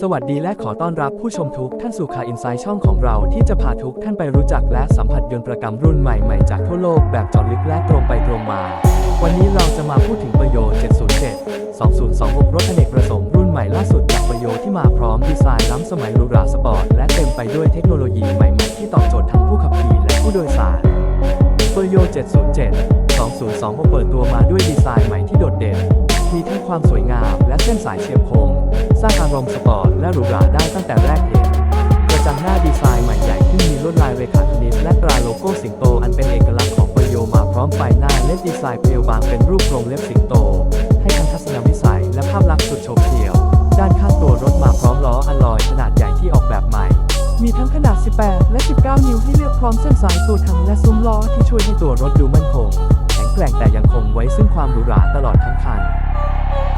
สวัสดีและขอต้อนรับผู้ชมทุกท่านสู่คาอินไซด์ช่องของเราที่จะพาทุกท่านไปรู้จักและสัมผัสยนต์ประกำรุ่นใหม่ๆ จากทั่วโลกแบบเจาะลึกและตรงไปตรงมา วันนี้เราจะมาพูดถึงประโยชน์ 707 2026 รถอเนกประสงค์รุ่นใหม่ล่าสุดจากประโยชน์ที่มาพร้อมดีไซน์ล้ำสมัยหรูหราสปอร์ตและเต็มไปด้วยเทคโนโลยีใหม่ๆที่ตอบโจทย์ทั้งผู้ขับขี่และผู้โดยสารเปร์โย707 2026 เปิดตัวมาด้วยดีไซน์ใหม่ที่โดดเด่น มีทั้งความสวยงามและเส้นสายเฉียบคม สร้างอารมณ์สปอร์ตและหรูหราได้ตั้งแต่แรกเห็นกระจังหน้าดีไซน์ใหม่ใหญ่ขึ้นมีลวดลายเรขาคณิตและตราโลโก้สิงโต อันเป็นเอกลักษณ์ของปร์โยมาพร้อมไฟหน้าเล็ดดีไซน์เพรียวบางเป็นรูปโครงเล็บสิงโต ให้ทั้งทัศนวิสัยและภาพลักษณ์สุดโฉบเฉี่ยว ด้านข้างตัวรถมาพร้อมล้ออัลลอยขนาดใหญ่ที่ออกแบบใหม่มีทั้งขนาด 18 และ 19 นิ้วให้เลือกพร้อมเส้นสายตัวถังและซุ้มล้อที่ช่วยให้ตัวรถดูมั่นคง แข็งแกร่งแต่ยังคงไว้ซึ่งความหรูหราตลอดทั้งคัน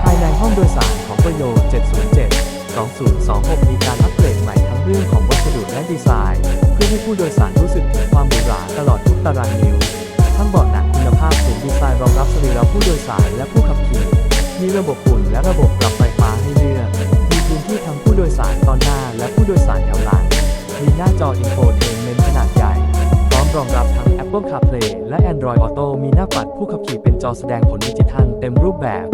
ภายในห้องโดยสารของประโยชน์ 707 2026 มีการอัปเกรดใหม่ทั้งเรื่องของวัสดุและดีไซน์ เพื่อให้ผู้โดยสารรู้สึกถึงความหรูหราตลอดทุกตารางนิ้ว ทั้งเบาะหนังคุณภาพสูงดีไซน์รองรับสรีระผู้โดยสารและผู้ขับขี่ มีระบบอุ่นและระบบปรับไฟฟ้าให้เลือก มีพื้นที่ทั้งผู้โดยสารตอนหน้าและผู้โดยสารแถวหลัง มีหน้าจออินโฟเทนเมนต์ขนาดใหญ่ พร้อมรองรับทั้ง Apple CarPlay และ Android Auto มีหน้าปัดผู้ขับขี่เป็นจอแสดงผลดิจิทัลเต็มรูปแบบ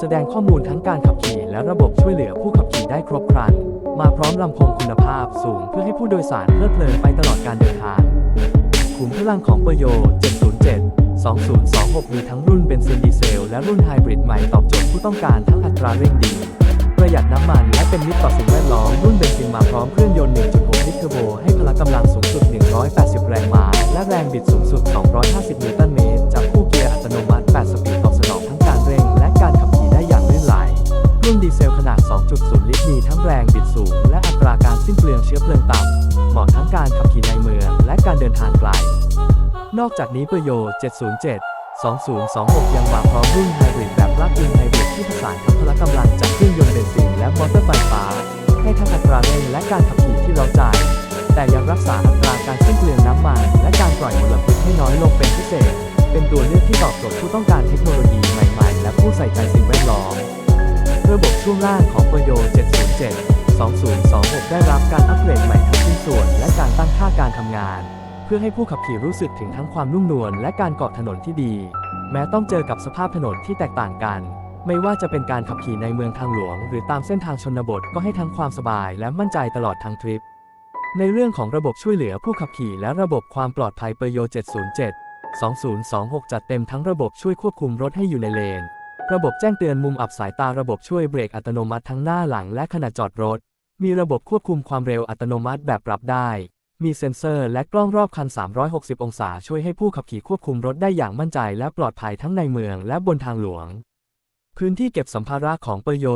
แสดงข้อมูลทั้งการขับขี่และระบบช่วยเหลือผู้ขับขี่ได้ครบครัน มาพร้อมลำโพงคุณภาพสูงเพื่อให้ผู้โดยสารเพลิดเพลินไปตลอดการเดินทางขุมพลังของเปร์โย 707 2026 มีทั้งรุ่นเบนซินดีเซล และรุ่นไฮบริดใหม่ตอบโจทย์ผู้ต้องการทั้งอัตราเร่งดี ประหยัดน้ำมันและเป็นมิตรต่อสิ่งแวดล้อม รุ่นเบนซินมาพร้อมเครื่องยนต์ 1.6 ลิตรเทอร์โบ ให้พละกำลังสูงสุด 180 แรงม้า และแรงบิดสูงสุด 250 นิวตันเมตร สิ้นเปลืองเชื้อเพลิงต่ำ เหมาะทั้งการขับขี่ในเมืองและการเดินทางไกล นอกจากนี้ประโยชน์707 2026 ยังมาพร้อมรุ่นไฮบริดแบบลั๊กอินไฮบริดที่ผสานทั้งพละกำลังจากเครื่องยนต์เบนซินและมอเตอร์ไฟฟ้า ให้ทั้งอัตราเร่งและการขับขี่ที่เราใจ แต่ยังรักษาอัตราการสิ้นเปลืองน้ำมันและการปล่อยมลพิษให้น้อยลงเป็นพิเศษ เป็นตัวเลือกที่ตอบโจทย์ผู้ต้องการเทคโนโลยีใหม่ๆ และผู้ใส่ใจสิ่งแวดล้อมระบบช่วงล่างของเปอร์โย 707 2026 ได้รับการอัปเกรดใหม่ทั้งชิ้นส่วน และการตั้งค่าการทำงาน เพื่อให้ผู้ขับขี่รู้สึกถึงทั้งความนุ่มนวลและการเกาะถนนที่ดี แม้ต้องเจอกับสภาพถนนที่แตกต่างกัน ไม่ว่าจะเป็นการขับขี่ในเมืองทางหลวง หรือตามเส้นทางชนบทก็ให้ทั้งความสบายและมั่นใจตลอดทั้งทริป ในเรื่องของระบบช่วยเหลือผู้ขับขี่และระบบความปลอดภัยเปอร์โย 707 2026 จัดเต็มทั้งระบบช่วยควบคุมรถให้อยู่ในเลน ระบบแจ้งเตือนมุมอับสายตาระบบช่วยเบรกอัตโนมัติทั้งหน้าหลังและขณะจอดรถ มีระบบควบคุมความเร็วอัตโนมัติแบบปรับได้ มีเซ็นเซอร์และกล้องรอบคัน 360 องศาช่วยให้ผู้ขับขี่ควบคุมรถได้อย่างมั่นใจและปลอดภัยทั้งในเมืองและบนทางหลวง พื้นที่เก็บสัมภาระของเปโย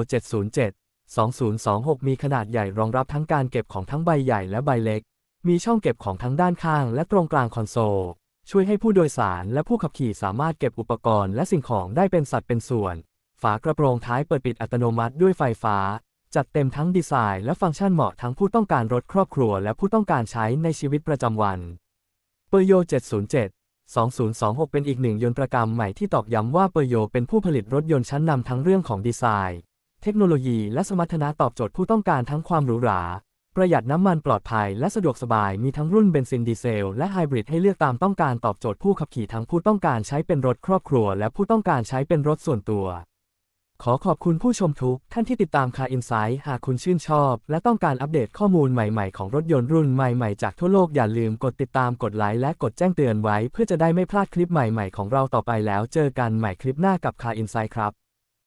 707 2026 มีขนาดใหญ่รองรับทั้งการเก็บของทั้งใบใหญ่และใบเล็ก มีช่องเก็บของทั้งด้านข้างและตรงกลางคอนโซล ช่วยให้ผู้โดยสารและผู้ขับขี่สามารถเก็บอุปกรณ์และสิ่งของได้เป็นสัดเป็นส่วน ฝากระโปรงท้ายเปิดปิดอัตโนมัติด้วยไฟฟ้า จัดเต็มทั้งดีไซน์และฟังก์ชันเหมาะทั้งผู้ต้องการรถครอบครัวและผู้ต้องการใช้ในชีวิตประจำวันเปอร์โย707 2026 เป็นอีกหนึ่งยนตรกรรมใหม่ที่ตอกย้ำว่าเปอร์โยเป็นผู้ผลิตรถยนต์ชั้นนำทั้งเรื่องของดีไซน์ เทคโนโลยีและสมรรถนะตอบโจทย์ผู้ต้องการทั้งความหรูหรา ประหยัดน้ำมันปลอดภัยและสะดวกสบายมีทั้งรุ่นเบนซินดีเซลและไฮบริดให้เลือกตามต้องการตอบโจทย์ผู้ขับขี่ทั้งผู้ต้องการใช้เป็นรถครอบครัว และผู้ต้องการใช้เป็นรถส่วนตัว ขอขอบคุณผู้ชมทุกท่านที่ติดตามคาอินไซด์หากคุณชื่นชอบ และต้องการอัปเดตข้อมูลใหม่ๆ ของรถยนต์รุ่นใหม่ๆ จากทั่วโลกอย่าลืมกดติดตามกดไลค์และกดแจ้งเตือนไว้ เพื่อจะได้ไม่พลาดคลิปใหม่ๆ ของเราต่อไปแล้วเจอกันใหม่คลิปหน้ากับคาอินไซด์ครับ